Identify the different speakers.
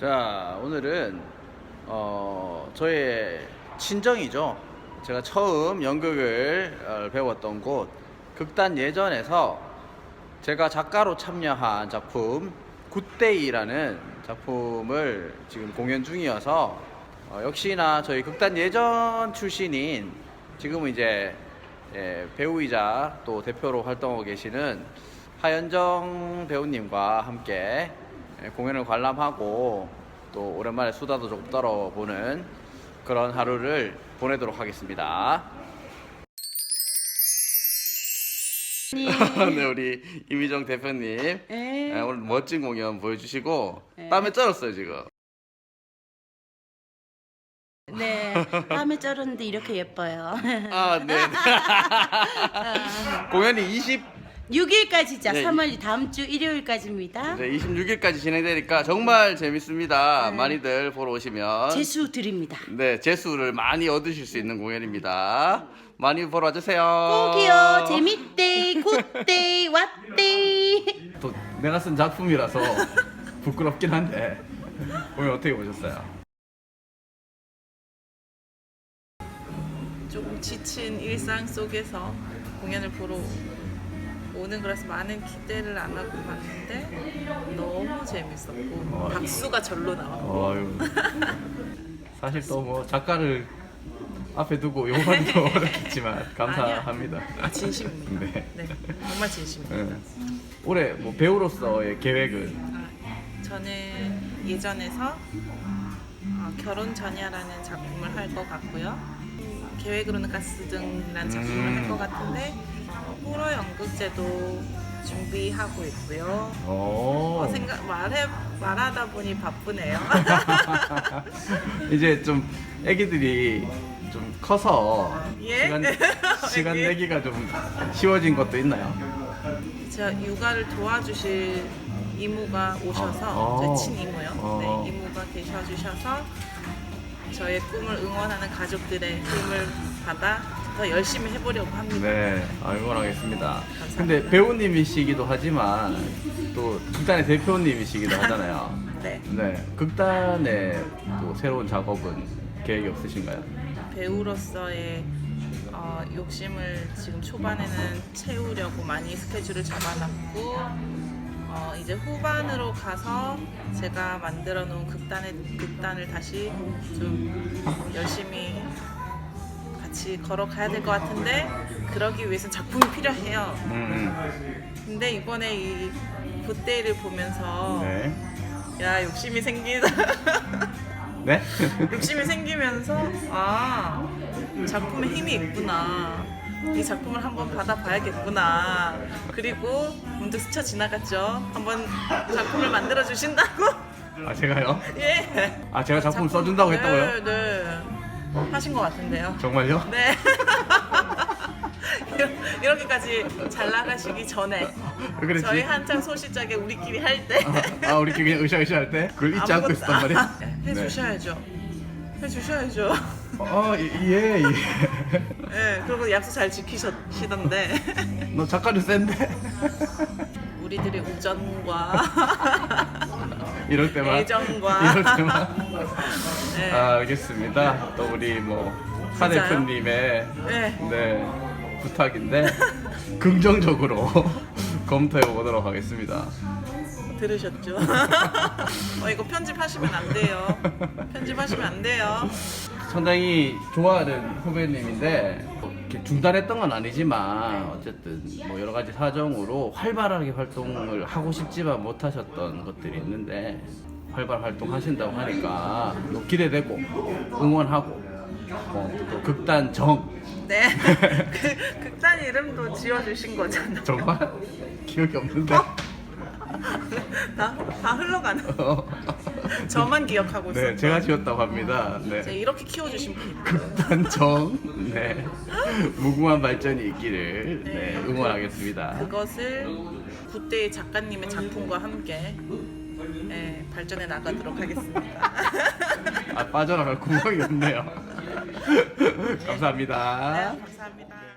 Speaker 1: 자, 오늘은 어, 저의 친정이죠. 제가 처음 연극을 어, 배웠던 곳 극단 예전에서 제가 작가로 참여한 작품 굿데이라는 작품을 지금 공연 중이어서 어, 역시나 저희 극단 예전 출신인 지금은 이제 예, 배우이자 또 대표로 활동하고 계시는 하현정 배우님과 함께 예, 공연을 관람하고 또 오랜만에 수다도 좀 떨어보는 그런 하루를 보내도록 하겠습니다. 네, 우리 이미정 대표님
Speaker 2: 네.
Speaker 1: 예, 오늘 멋진 공연 보여주시고
Speaker 2: 네.
Speaker 1: 땀에 쩔었어요 지금.
Speaker 2: 네. 땀에 쩔었는데 이렇게 예뻐요.
Speaker 1: 아, 네. 공연이 20,
Speaker 2: 6일까지죠.
Speaker 1: 네.
Speaker 2: 3월 다음 주 일요일까지입니다.
Speaker 1: 네, 26일까지 진행되니까 정말 재밌습니다.
Speaker 2: 네.
Speaker 1: 많이들 보러 오시면
Speaker 2: 재수 드립니다.
Speaker 1: 네, 재수를 많이 얻으실 수 있는 공연입니다. 많이 보러 와주세요.
Speaker 2: 꼭이요. 재밌대. 굿데이. 왓데이.
Speaker 1: 또 내가 쓴 작품이라서 부끄럽긴 한데 오늘 어떻게 보셨어요?
Speaker 3: 조금 지친 일상 속에서 공연을 보러 오는 거라서 많은 기대를 안 하고 봤는데 너무 재밌었고
Speaker 1: 어.
Speaker 3: 박수가 절로 나왔고
Speaker 1: 어유 사실 또 뭐 작가를 앞에 두고 용하기도 어렵겠지만 감사합니다.
Speaker 3: 아, 진심입니다.
Speaker 1: 네.
Speaker 3: 네, 정말 진심입니다.
Speaker 1: 네. 올해 뭐 배우로서의 계획은
Speaker 3: 아, 저는 예전에서 어, 결혼 전야라는 작품을 할 것 같고요. 계획으로는 가스 등이라는 작품을
Speaker 1: 음.
Speaker 3: 할것 같은데 어, 호러 연극제도 준비하고 있고요.
Speaker 1: 오.
Speaker 3: 어, 생각 말해 말하다 보니 바쁘네요.
Speaker 1: 이제 좀 애기들이 좀 커서
Speaker 3: 예?
Speaker 1: 시간 시간
Speaker 3: 예?
Speaker 1: 내기가 좀 쉬워진 것도 있나요?
Speaker 3: 제가 육아를 도와주실 이모가 오셔서
Speaker 1: 어.
Speaker 3: 제 친이모요.
Speaker 1: 어.
Speaker 3: 네, 이모가 계셔주셔서 저의 꿈을 응원하는 가족들의 힘을 받아 더 열심히 해보려고 합니다.
Speaker 1: 네, 아, 응원하겠습니다. 근데 배우님이시기도 하지만 또 극단의 대표님이시기도 하잖아요.
Speaker 3: 네,
Speaker 1: 네, 극단의 또 새로운 작업은 계획이 없으신가요?
Speaker 3: 배우로서의 어, 욕심을 지금 초반에는 채우려고 많이 스케줄을 잡아놨고 어, 이제 후반으로 가서 제가 만들어 놓은 극단의 극단을 다시 좀 열심히 같이 걸어가야 될 것 같은데 그러기 위해서는 작품이 필요해요.
Speaker 1: 음,
Speaker 3: 근데 이번에 이 굿데이를 보면서
Speaker 1: 네.
Speaker 3: 야 욕심이 생기다
Speaker 1: 네?
Speaker 3: 욕심이 생기면서 아 작품에 힘이 있구나 이 작품을 한번 받아봐야겠구나 그리고 문득 스쳐 지나갔죠 한번 작품을 만들어 주신다고
Speaker 1: 아 제가요?
Speaker 3: 예
Speaker 1: 아 제가 작품 써준다고 했다고요?
Speaker 3: 네, 네. 하신 것 같은데요
Speaker 1: 정말요?
Speaker 3: 네 이렇게까지 잘 나가시기 전에
Speaker 1: 왜 그랬지?
Speaker 3: 저희 한창 소시적에 우리끼리 할 때
Speaker 1: 아 우리 끼리 그냥 으쌰으쌰 할 때 그걸 잊지 않고 있었단 말이야?
Speaker 3: 해주셔야죠. 해주셔야죠.
Speaker 1: 어, 예, 예.
Speaker 3: 예, 그리고 약속 잘 지키시던데
Speaker 1: 너 작가를 센데?
Speaker 3: 우리들의 우정과
Speaker 1: 이럴 때만.
Speaker 3: 애정과
Speaker 1: 이럴 때만.
Speaker 3: 네.
Speaker 1: 아, 알겠습니다. 또 우리 뭐, 하
Speaker 3: 진짜요?
Speaker 1: 대표님의
Speaker 3: 네.
Speaker 1: 네, 부탁인데, 긍정적으로 검토해 보도록 하겠습니다.
Speaker 3: 들으셨죠? 어, 이거 편집하시면 안 돼요. 편집하시면 안 돼요.
Speaker 1: 상당히 좋아하는 후배님인데 이렇게 중단했던 건 아니지만 어쨌든 뭐 여러 가지 사정으로 활발하게 활동을 하고 싶지만 못 하셨던 것들이 있는데 활발 활동하신다고 하니까 또 기대되고 응원하고 뭐또 극단 정
Speaker 3: 네. 그 극단 이름도 지어주신 거잖아.
Speaker 1: 정말 기억이 없는데
Speaker 3: 다, 다 흘러가는. 저만 기억하고 있어요.
Speaker 1: 네 제가 지었다고 합니다. 네.
Speaker 3: 이렇게 키워주신 분입니다.
Speaker 1: 극단 정 네. 무궁한 발전이 있기를 네, 응원하겠습니다.
Speaker 3: 그것을 굿데이 작가님의 작품과 함께 예, 발전해 나가도록 하겠습니다.
Speaker 1: 아 빠져나갈 구멍이 없네요. 감사합니다.
Speaker 3: 네, 감사합니다.